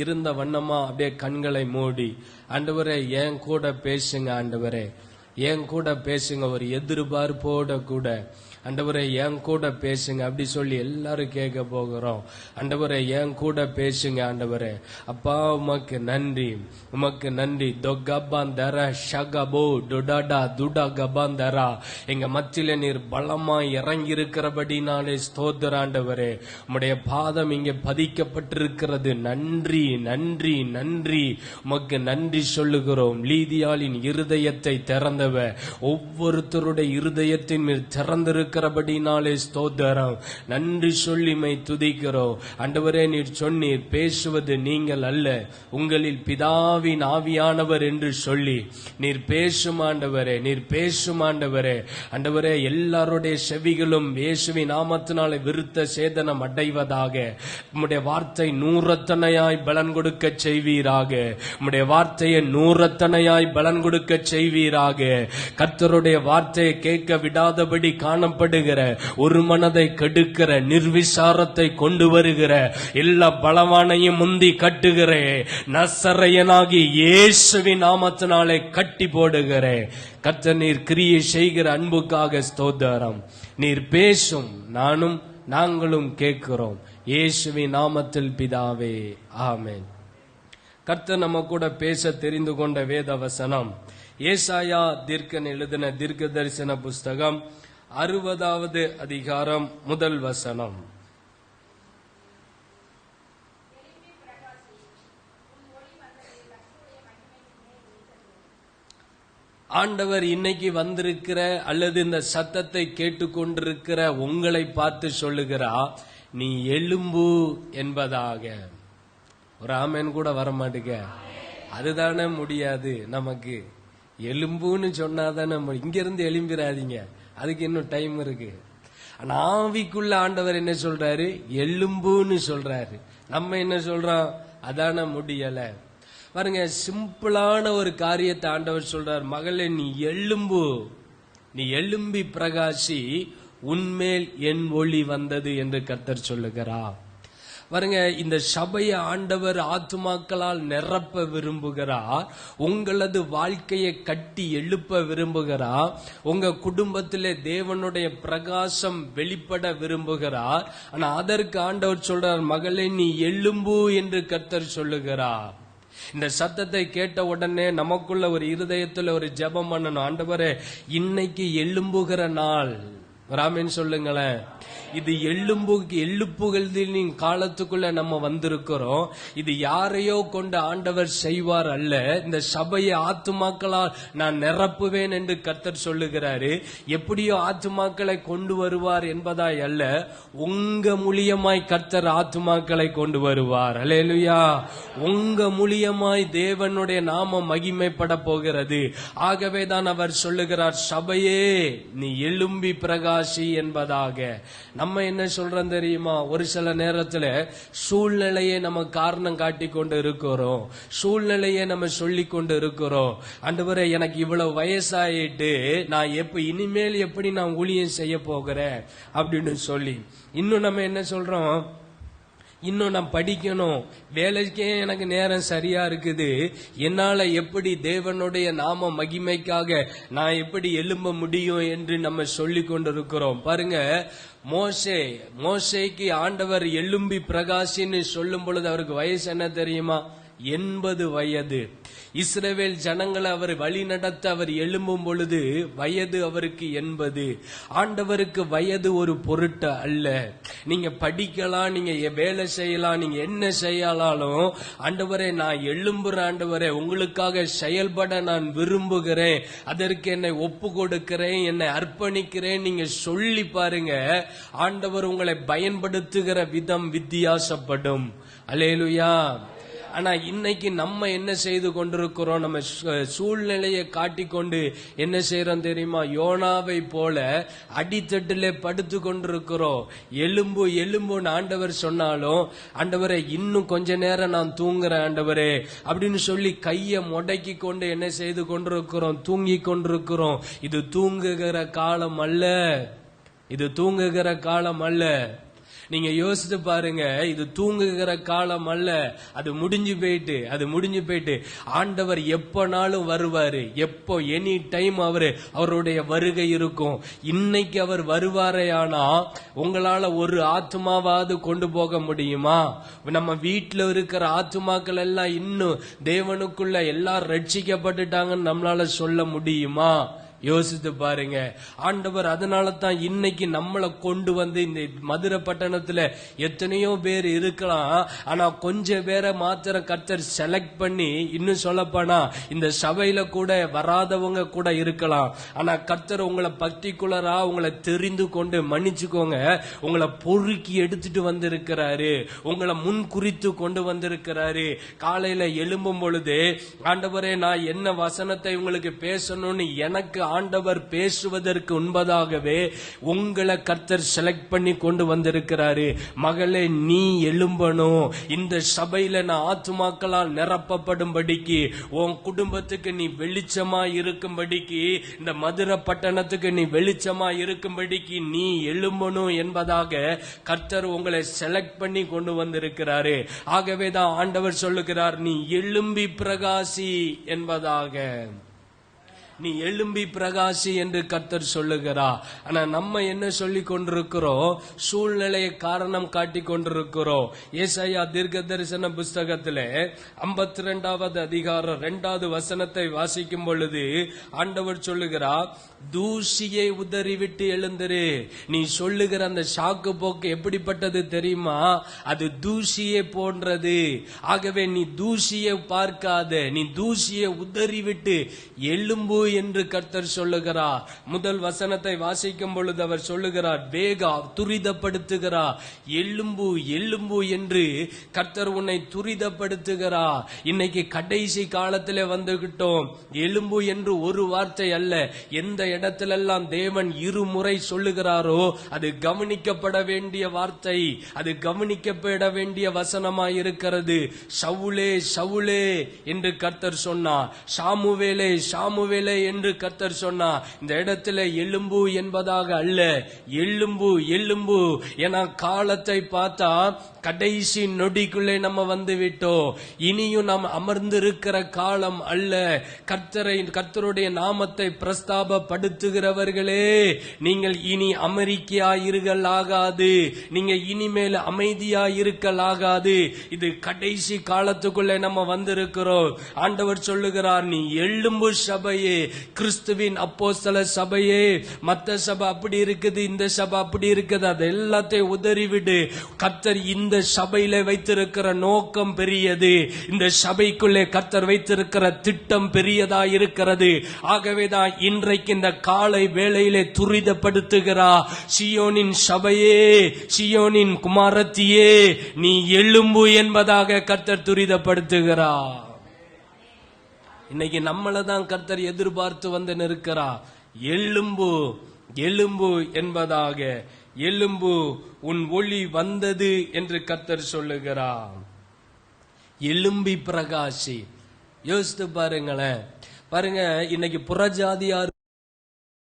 இருந்த வண்ணமா அப்படியே கண்களை மூடி ஆண்டவரே என் கூட பேசுங்க ஆண்டவரே. என் கூட பேசுங்க. ஒரு எதிர்பார்ப்போட கூட அண்டவரை என் கூட பேசுங்க அப்படி சொல்லி எல்லாரும் கேட்க போகிறோம். அண்டவரை என் கூட பேசுங்க ஆண்டவரே அப்பா உமக்கு நன்றி. உமக்கு நன்றி. தொகபாந்தர ஷகபோ டுடடா துடா கபாந்தரா எங்க மத்தியில நீர் பலமா இறங்கி இருக்கிறபடினாலே ஸ்தோத்திர ஆண்டவரே. உம்முடைய பாதம் இங்கே பதிக்கப்பட்டிருக்கிறது. நன்றி நன்றி நன்றி. உமக்கு நன்றி சொல்லுகிறோம். லீதியாளின் இருதயத்தை திறந்தவ. ஒவ்வொருத்தருடைய இருதயத்தின் மேல் திறந்திருக்கிறபடினாலே ஸ்தோத்திரம். நன்றி சொல்லிமை துதிக்கிறோம். அண்டவரே நீர் சொன்னீர் பேசுவது நீங்கள் அல்ல. உங்களில் பிதாவின் ஆவியானவர் என்று சொல்லி. நீர் பேசும் ஆண்டவரே நீர் பேசும் ஆண்டவரே. ஆண்டவரே எல்லாருடைய செவிகளும் இயேசுவின் நாமத்தினாலே விருத்த சேதனம் அடைவதாக. உம்முடைய வார்த்தை நூறத்தனையாய் பலன் கொடுக்க செய்வீராக. உம்முடைய வார்த்தையை நூறத்தனையாய் பலன் கொடுக்க செய்வீராக. கர்த்தருடைய வார்த்தையை கேட்க விடாதபடி புறப்படுகிற ஒரு மனதை கெடுக்கிற நிர்விசாரத்தை கொண்டு வருகிற எல்லா பலவானையும் முந்தி கட்டுகிறே நசரையனாகி இயேசுவின் நாமத்தினாலே கட்டி போடுகிறே கத்த நீர் கிரியை செய்கிற அன்புக்காக ஸ்தோதரம் நீர் பேசும் நானும் நாங்களும் கேட்கிறோம். இயேசுவின் நாமத்தில் பிதாவே ஆமேன். கர்த்தர் நம்ம கூட பேச தெரிந்து கொண்ட வேத வசனம் ஏசாயா தீர்க்கன் எழுதின தீர்க்க தரிசன புஸ்தகம் அறுபதாவது அதிகாரம் முதல் வசனம். ஆண்டவர் இன்னைக்கு வந்திருக்கிற அல்லது இந்த சத்தத்தை கேட்டுக்கொண்டிருக்கிற உங்களை பார்த்து சொல்லுகிறா நீ எலும்பு என்பதாக. ஒரு ஆமேன் கூட வர மாட்டேங்க அதுதானே முடியாது நமக்கு. எலும்புன்னு சொன்னாதானே மு- இங்கிருந்து அதுக்கு இன்னும் டைம் இருக்கு. ஆனா ஆவிக்குள்ள ஆண்டவர் என்ன சொல்றாரு? எலும்புன்னு சொல்றாரு. நம்ம என்ன சொல்றோம்? அதான முடியல. பாருங்க சிம்பிளான ஒரு காரியத்தை ஆண்டவர் சொல்றார். மகளே நீ எலும்பு. நீ எலும்பி பிரகாசி உன்மேல் என் ஒளி வந்தது என்று கத்தர் சொல்லுகிறார். பாருங்க இந்த சபையை ஆண்டவர் ஆத்துமாக்களால் நிரப்ப விரும்புகிறார் உங்களது வாழ்க்கையை கட்டி எழுப்ப விரும்புகிறார் உங்க குடும்பத்திலே தேவனுடைய பிரகாசம் வெளிப்பட விரும்புகிறார் ஆனா அதற்கு ஆண்டவர் சொல்றார் மகளே நீ எழும்பு என்று கர்த்தர் சொல்லுகிறார் இந்த சத்தத்தை கேட்ட உடனே நமக்குள்ள ஒரு இருதயத்துல ஒரு ஜெபம் பண்ணணும். ஆண்டவரே இன்னைக்கு எழும்புகிற நாள். ராமின் சொல்லுங்களேன். இது எள்ளும்பு எள்ளுப்புகளின் காலத்துக்குள்ள நம்ம வந்திருக்கிறோம். இது யாரையோ கொண்டு ஆண்டவர் செய்வார் அல்ல. இந்த சபையை ஆத்துமாக்களால் நான் நிரப்புவேன் என்று கர்த்தர் சொல்லுகிறாரு. எப்படியோ ஆத்துமாக்களை கொண்டு வருவார் என்பதாய் அல்ல உங்க மூலியமாய் கர்த்தர் ஆத்துமாக்களை கொண்டு வருவார். அல்லேலுயா. உங்க மூலியமாய் தேவனுடைய நாம மகிமைப்பட போகிறது. ஆகவே தான் அவர் சொல்லுகிறார் சபையே நீ எழும்பி பிரகாசி என்பதாக. நம்ம என்ன சொல்றோம் தெரியுமா? ஒரு சில நேரத்துல சூழ்நிலையை நம்ம காரணம் காட்டி கொண்டு இருக்கிறோம். சூழ்நிலையை நம்ம சொல்லி கொண்டு இருக்கிறோம். அன்றுவரை எனக்கு இவ்வளவு வயசாயிட்டு நான் எப்ப இனிமேல் எப்படி நான் ஊழியம் செய்ய போகிறேன்? அப்படின்னு சொல்லி. இன்னும் நம்ம என்ன சொல்றோம்? இன்னும் நான் படிக்கணும். வேலைக்கே எனக்கு நேரம் சரியா இருக்குது. என்னால எப்படி தேவனுடைய நாம மகிமைக்காக நான் எப்படி எழும்ப முடியும் என்று நம்ம சொல்லி கொண்டிருக்கிறோம். பாருங்க மோசே மோசேக்கு ஆண்டவர் எழும்பி பிரகாசின்னு சொல்லும் பொழுது அவருக்கு வயசு என்ன தெரியுமா? எண்பது வயது. இஸ்ரவேல் ஜனங்களை அவர் வழி நடத்த அவர் எழும்பும் பொழுது வயது அவருக்கு எண்பது. ஆண்டவருக்கு வயது ஒரு பொருட்டு அல்ல. நீங்க படிக்கலாம் நீங்க வேலை செய்யலாம் நீங்க என்ன செய்யலாலும் ஆண்டவரே நான் எழும்புற ஆண்டவரே உங்களுக்காக செயல்பட நான் விரும்புகிறேன். அதற்கு என்னை ஒப்பு கொடுக்கிறேன் என்னை அர்ப்பணிக்கிறேன். நீங்க சொல்லி பாருங்க. ஆண்டவர் உங்களை பயன்படுத்துகிற விதம் வித்தியாசப்படும். அலேலுயா ஆனா இன்னைக்கு நம்ம என்ன செய்து கொண்டிருக்கிறோம்? நம்ம சூழ்நிலையை காட்டிக்கொண்டு என்ன செய்யறோம் தெரியுமா? யோனாவை போல அடித்தட்டிலே படுத்து கொண்டிருக்கிறோம். எலும்பு எலும்புன்னு ஆண்டவர் சொன்னாலும் ஆண்டவரே இன்னும் கொஞ்ச நேரம் நான் தூங்குறேன் ஆண்டவரே அப்படின்னு சொல்லி கையை முடக்கி கொண்டு என்ன செய்து கொண்டிருக்கிறோம்? தூங்கி கொண்டிருக்கிறோம். இது தூங்குகிற காலம் அல்ல. இது தூங்குகிற காலம் அல்ல. நீங்க யோசித்து பாருங்க இது தூங்குகிற காலம் அல்ல அது முடிஞ்சு போயிட்டு அது முடிஞ்சு போயிட்டு ஆண்டவர் எப்பனாலும் வருவாரு எப்போ எனி டைம் அவரு அவருடைய வருகை இருக்கும். இன்னைக்கு அவர் வருவாரே ஆனா உங்களால ஒரு ஆத்மாவாவது கொண்டு போக முடியுமா? நம்ம வீட்டுல இருக்கிற ஆத்மாக்கள் எல்லாம் இன்னும் தேவனுக்குள்ள எல்லாம் ரட்சிக்கப்பட்டுட்டாங்கன்னு நம்மளால சொல்ல முடியுமா? யோசித்து பாருங்க. ஆண்டவர் அதனால தான் இன்னைக்கு நம்மளை கொண்டு வந்து இந்த மதுரை பட்டணத்துல எத்தனையோ பேர் இருக்கலாம். ஆனா கொஞ்சம் பேரை மாத்திரம் கர்த்தர் செலக்ட் பண்ணி இன்னும் சொல்லப்போனா இந்த சபையில கூட வராதவங்க கூட இருக்கலாம். ஆனா கர்த்தர் உங்களை பர்டிகுலரா உங்களை தெரிந்து கொண்டு மன்னிச்சுக்கோங்க. உங்களை பொறுக்கி எடுத்துட்டு வந்திருக்கிறாரு. உங்களை முன் குறித்து கொண்டு வந்திருக்கிறாரு. காலையில எழும்பும் பொழுது ஆண்டவரே நான் என்ன வசனத்தை உங்களுக்கு பேசணும்னு எனக்கு ஆண்டவர் பேசுவதற்கு உண்பதாகவே உங்களை கர்த்தர் செலக்ட் பண்ணி கொண்டு வந்திருக்கிறாரு. மகளே நீ எழும்பணும். இந்த சபையில நான் ஆத்துமாக்களால் நிரப்பப்படும்படிக்கு உன் குடும்பத்துக்கு நீ வெளிச்சமா இருக்கும்படிக்கு இந்த மதுரை பட்டணத்துக்கு நீ வெளிச்சமா இருக்கும்படிக்கு நீ எழும்பணும் என்பதாக கர்த்தர் உங்களை செலக்ட் பண்ணி கொண்டு வந்திருக்கிறாரு. ஆகவே தான் ஆண்டவர் சொல்லுகிறார் நீ எழும்பி பிரகாசி என்பதாக. நீ எழும்பி பிரகாசி என்று கர்த்தர் சொல்லுகிறா ஆனா நம்ம என்ன சொல்லி கொண்டிருக்கிறோம்? சூழ்நிலையை காரணம் காட்டி கொண்டிருக்கிறோம். ஏசையா தீர்க்க தரிசன புஸ்தகத்திலே ஐம்பத்தி ரெண்டாவது அதிகாரம் ரெண்டாவது வசனத்தை வாசிக்கும் பொழுது ஆண்டவர் சொல்லுகிறார் தூசியை உதறிவிட்டு எழுந்திரு நீ சொல்லுகிற அந்த சாக்கு போக்கு எப்படிப்பட்டது தெரியுமா? அது தூசியை போன்றது. ஆகவே நீ தூசியை பார்க்காத. நீ தூசியை உதறிவிட்டு எழும்பு என்று கர்த்தர் சொல்லுகிறார். முதல் வசனத்தை வாசிக்கும் பொழுது அவர் சொல்லுகிறார் வேகா துரிதப்படுத்துகிறார். எலும்பு எலும்பு என்று கர்த்தர் உன்னை துரிதப்படுத்துகிறார். இன்னைக்கு கடைசி காலத்தில் வந்துகிட்டோம். எலும்பு என்று ஒரு வார்த்தை அல்ல. எந்த இடத்திலெல்லாம் தேவன் இருமுறை சொல்லுகிறாரோ அது கவனிக்கப்பட வேண்டிய வார்த்தை. அது கவனிக்கப்பட வேண்டிய வசனமாய் இருக்கிறது. சவுலே சவுலே என்று கர்த்தர் சொன்னார். சாமுவேலே சாமுவேலே என்று கர்த்தர் சொன்னா இந்த இடத்துல எலும்பு என்பதாக அல்ல எலும்பு எலும்பு. என காலத்தை பார்த்தா கடைசி நொடிக்குள்ளே நம்ம வந்து விட்டோம் இனியும் நாம் அமர்ந்திருக்கிற காலம் அல்ல. கர்த்தரை கர்த்தருடைய நாமத்தை பிரஸ்தாபப்படுத்துகிறவர்களே நீங்கள் இனி அமெரிக்கா இருகள் ஆகாது. நீங்க இனிமேல் அமைதியா இருக்கல் ஆகாது இது கடைசி காலத்துக்குள்ளே நம்ம வந்திருக்கிறோம். ஆண்டவர் சொல்லுகிறார் நீ எழும்பு சபையே கிறிஸ்துவின் அப்போஸ்தல சபையே மத்த சபை அப்படி இருக்குது இந்த சபை அப்படி இருக்குது அது எல்லாத்தையும் உதறிவிடு. கத்தர் இந்த சபையில வைத்திருக்கிற நோக்கம் பெரியது. இந்த சபைக்குள்ளே கத்தர் வைத்திருக்கிற திட்டம் பெரியதா இருக்கிறது. ஆகவேதான் இன்றைக்கு இந்த காலை வேளையிலே துரிதப்படுத்துகிறா. சியோனின் சபையே சியோனின் குமாரத்தியே நீ எழும்பு என்பதாக கத்தர் துரிதப்படுத்துகிறா இன்னைக்கு நம்மளை தான் கர்த்தர் எதிர்பார்த்து வந்து நிற்கிறா எலும்பு எலும்பு என்பதாக எலும்பு உன் ஒளி வந்தது என்று கத்தர் சொல்லுகிறார். எலும்பி பிரகாசி. யோசித்து பாருங்களேன். பாருங்க இன்னைக்கு புறஜாதியார்